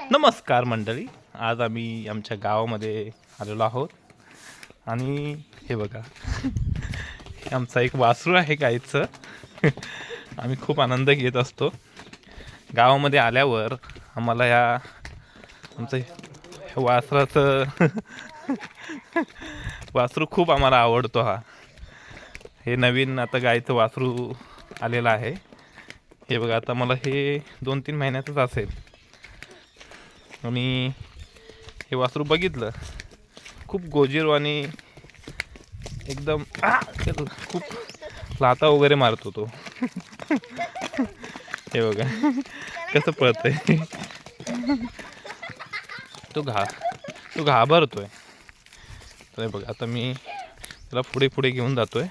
नमस्कार मंडळी. आज आम्ही आमच्या गावामध्ये आलेलो आहोत. आणि हे बघा आमचा एक वासरू आहे गाईचं आम्ही खूप आनंद घेत असतो. गावामध्ये आल्यावर आम्हाला ह्या आमचं वासराचं वासरू खूप आम्हाला आवडतो हा. हे नवीन आता गाईचं वासरू आलेलं आहे. हे बघा आता मला हे दोन तीन महिन्याचंच असेल. आणि हे वासरू बघितलं. खूप गोजीर आणि एकदम खूप लाता वगैरे मारतो तो हे बघा कसं पळतंय. तो घा तो घाबरतोय. तर हे बघा आता मी त्याला पुढे पुढे घेऊन जातोय.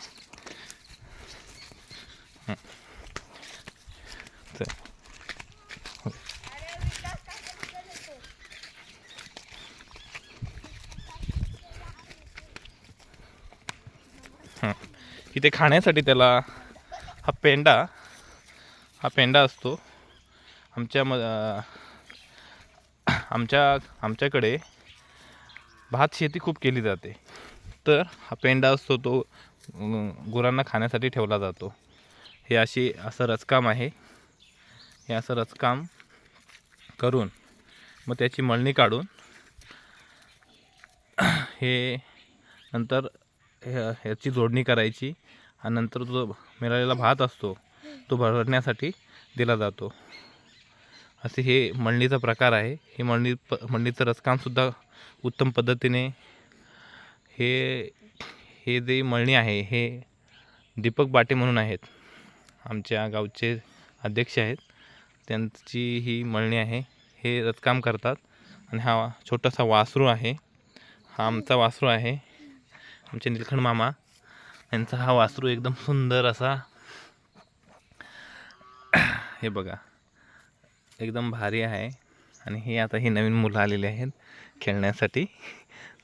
इथे खाण्यासाठी त्याला हा पेंडा हा पेंडा असतो. आमच्या म आमच्या आमच्याकडे भात शेती खूप केली जाते. तर हा पेंडा असतो तो गुरांना खाण्यासाठी ठेवला जातो. हे अशी असं रचकाम आहे. हे असं रचकाम करून मग त्याची मळणी काढून हे नंतर ह्याची जोडणी करायची आणि नंतर जो मिळालेला भात असतो तो भरण्यासाठी दिला जातो. असे हे मळणीचा प्रकार आहे. हे मळणी प मळणीचं रसकामसुद्धा उत्तम पद्धतीने हे हे जे मळणी आहे हे दीपक बाटे म्हणून आहेत. आमच्या गावचे अध्यक्ष आहेत. त्यांची ही मळणी आहे. हे रचकाम करतात. आणि हा छोटासा वासरू आहे. हा आमचा वासरू आहे. आमचे निलखंड मामा यांचा हा वासरू एकदम सुंदर असा हे बघा एकदम भारी आहे. आणि हे आता ही नवीन मुलं आलेले आहेत खेळण्यासाठी.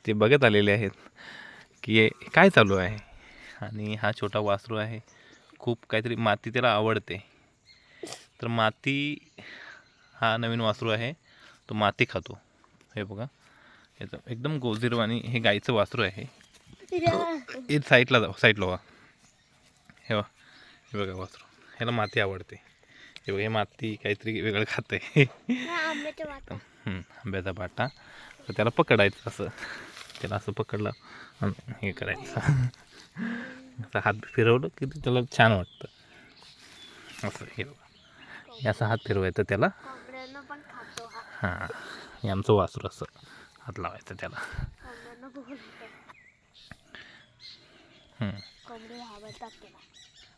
ते बघत आलेले आहेत की काय चालू आहे. आणि हा छोटा वासरू आहे. खूप काहीतरी माती त्याला आवडते. तर माती हा नवीन वासरू आहे. तो माती खातो. हे बघा. याचं एकदम गोजीरवाणी हे गाईचं वासरू आहे. हे साईडला जाऊ साईडला व्हा हे बघा हे बघा वासरू ह्याला माती आवडते हे बघा हे माती काहीतरी वेगळं खातं आहे हं, आंब्याचा बाटा तर त्याला पकडायचं असं त्याला असं पकडलं हे करायचं असं हात फिरवलं की ते त्याला छान वाटतं असं हे बघा असं हात फिरवायचं त्याला हा हां हे आमचं वासरू असं हात लावायचं त्याला हं. कोंबडी त्याला.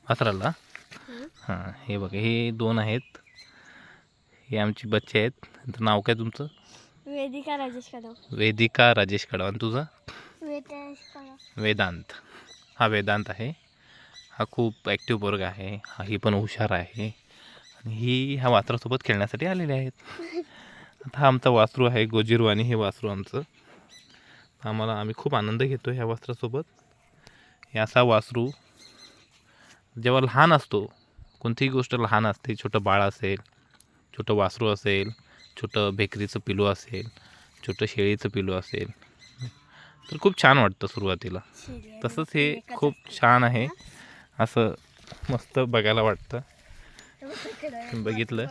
वासराला हं. हां बघा हे दोन आहेत. हे आमची बच्चे आहेत. त्यांचं नाव काय तुमचं? वेदिका राजेश कदम. वेदिका राजेश कडव आणि तुझं? वेदेश कदम. वेदांत. हा वेदांत आहे. हा खूप ॲक्टिव्ह पोरग आहे. हा ही पण हुशार आहे. आणि ही ह्या वासरासोबत खेळण्यासाठी आलेले आहेत. आता हा आमचा वासरू आहे गोजिरू आणि हे वासरू आमचं. आम्हाला आम्ही खूप आनंद घेतो ह्या वासरासोबत. हे असा वासरू जेव्हा लहान असतो कोणतीही गोष्ट लहान असते छोटं बाळ असेल छोटं वासरू असेल छोटं बेकरीचं पिलू असेल छोटं शेळीचं पिलू असेल तर खूप छान वाटतं सुरुवातीला. तसंच हे खूप छान आहे. असं मस्त बघायला वाटतं. बघितलं.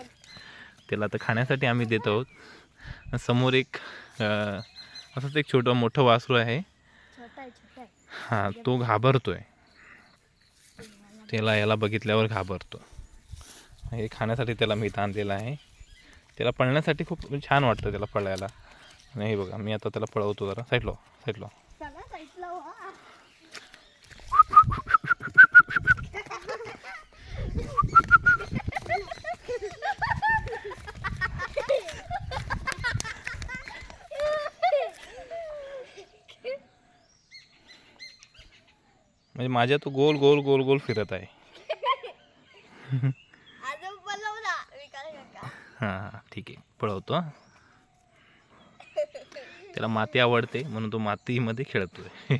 त्याला आता खाण्यासाठी आम्ही देत आहोत. समोर एक असंच एक छोटं मोठं वासरू आहे. हां तो घाबरतोय. त्याला याला बघितल्यावर घाबरतो. हे खाण्यासाठी त्याला मी ताणलेला आहे. त्याला पळण्यासाठी खूप छान वाटतं त्याला पळायला. आणि हे बघा मी आता त्याला पळवतो जरा. साईडलो साईडलो साईडला. म्हणजे माझ्या तो गोल गोल गोल गोल फिरत आहे. हां हां ठीक आहे. पळवतो त्याला माती आवडते म्हणून तो मातीमध्ये खेळतोय.